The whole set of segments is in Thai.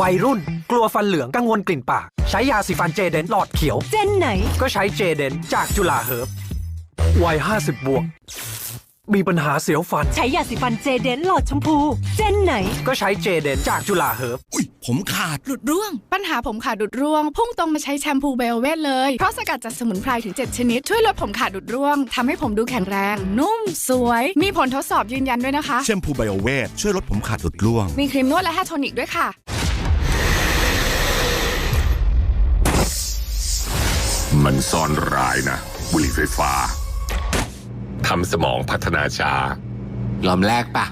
วัยรุ่น กลัวฟันเหลืองกังวลกลิ่นปาก ใช้ยาสีฟันเจเดนหลอดเขียว เจนไหน ก็ใช้เจเดนจากจุฬาเฮิร์บวัย50 บวก มีปัญหาเสียวฟัน ใช้ยาสีฟันเจเดนหลอดชมพู เจนไหน ก็ใช้เจเดนจากจุฬาเฮิร์บอุ้ยผมขาด หลุดร่วง ปัญหาผมขาดหลุดร่วง พุ่งตรงมาใช้แชมพูไบโอเวทเลย เพราะสกัดจากสมุนไพรถึง 7 ชนิด ช่วยลดผมขาดหลุดร่วงทำให้ผมดูแข็งแรง นุ่ม สวย มีผลทดสอบยืนยันด้วยนะคะ แชมพูไบโอเวทช่วยลดผมขาดหลุดร่วง มีครีมนวดและแฮร์โทนิกด้วยค่ะ มันซ่อนร้ายนะบุหรี่ไฟฟ้าทำสมองพัฒนาช้ายอมแลกปะ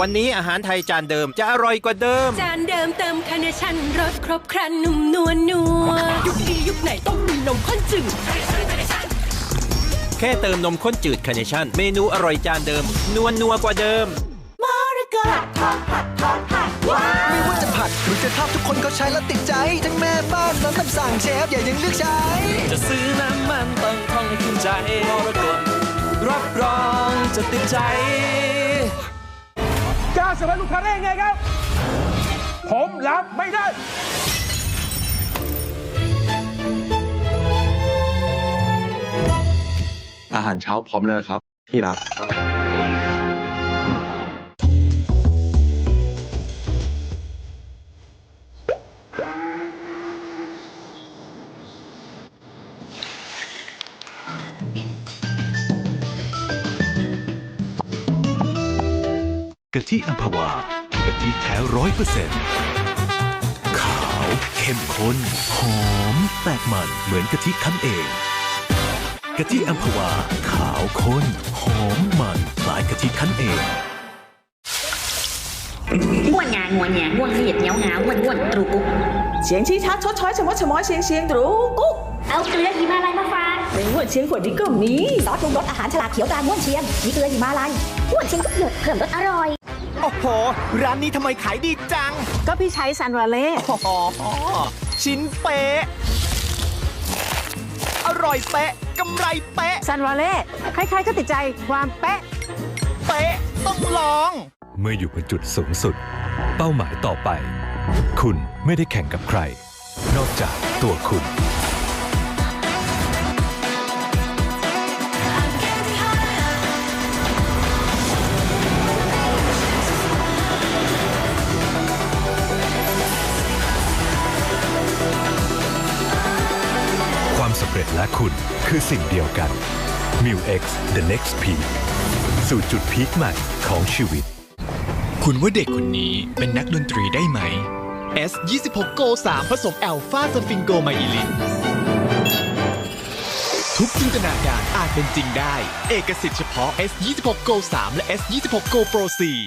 วันนี้อาหารไทยจานเดิมจะอร่อยกว่าเดิม จานเดิมเติมคาร์เนชั่นรสครบครันนุ่มนวลนัวยุคนี้ยุคไหนต้องมีนมข้นจืดแค่เติมนมข้นจืดคาร์เนชั่น เมนูอร่อยจานเดิม นวลนัวกว่าเดิมไม่ว่า จะผัดหรือจะทอดทุกคนก็ใช้แล้วติดใจ ทั้งแม่บ้านน้องคำสั่งเชฟ อย่ายังเลือกใช้ จะซื้อน้ำมันต้องท่องให้ขึ้นใจมรกตรับรองจะติดใจจ้าสมัยลูกค้าได้ยังไงครับ ผมรับไม่ได้อาหารเช้าพร้อมเลยครับ ที่รัก กะทิอัมพวากะทิแท้ร้อยเปอร์เซ็นต์ขาวเข้มข้นหอมแปลกมันเหมือนกะทิคั้นเองกะทิอัมพวา ขาวข้นหอมมันคล้ายกะทิคั้นเองง่วนงาง่วนงาง่วนเหยียดเหนียวงาง่วนง่วนตรูกุ๊กเสียงชี้ชัดชดช้อยชะมดชะมอยเสียงเสียงตรูกุ๊กเอาเกลือหิมาลัยมาฝากในง่วนเสียงขวดนี้ก็มีซอสปรุงรสอาหารฉลากเขียวตราง่วนเชียงมีเกลือหิมาลัยง่วนเชียงทุกหยดเพิ่มรสอร่อย โอ้โห ร้านนี้ทำไมขายดีจัง ก็พี่ใช้ซันวาเล่โอ้โหชิ้นเป๊ะ อร่อยเป๊ะกำไรเป๊ะ ซันวาเล่ใครๆก็ติดใจความเป๊ะ เป๊ะ ต้องลอง เมื่ออยู่บนจุดสูงสุด เป้าหมายต่อไป คุณไม่ได้แข่งกับใคร นอกจากตัวคุณ เร็จและคุณคือสิ่งเดียวกัน m u X The Next Peak สู่จุดพีคใหม่ของชีวิต คุณว่าเด็กคนนี้เป็นนักดนตรีได้ไหม S 26 Go 3ผสมแอลฟาสฟิงโกไมอิลินทุกจินตนาการอาจเป็นจริงได้ เอกสิทธิ์เฉพาะ S 26 Go 3และ S 26 Go Pro 4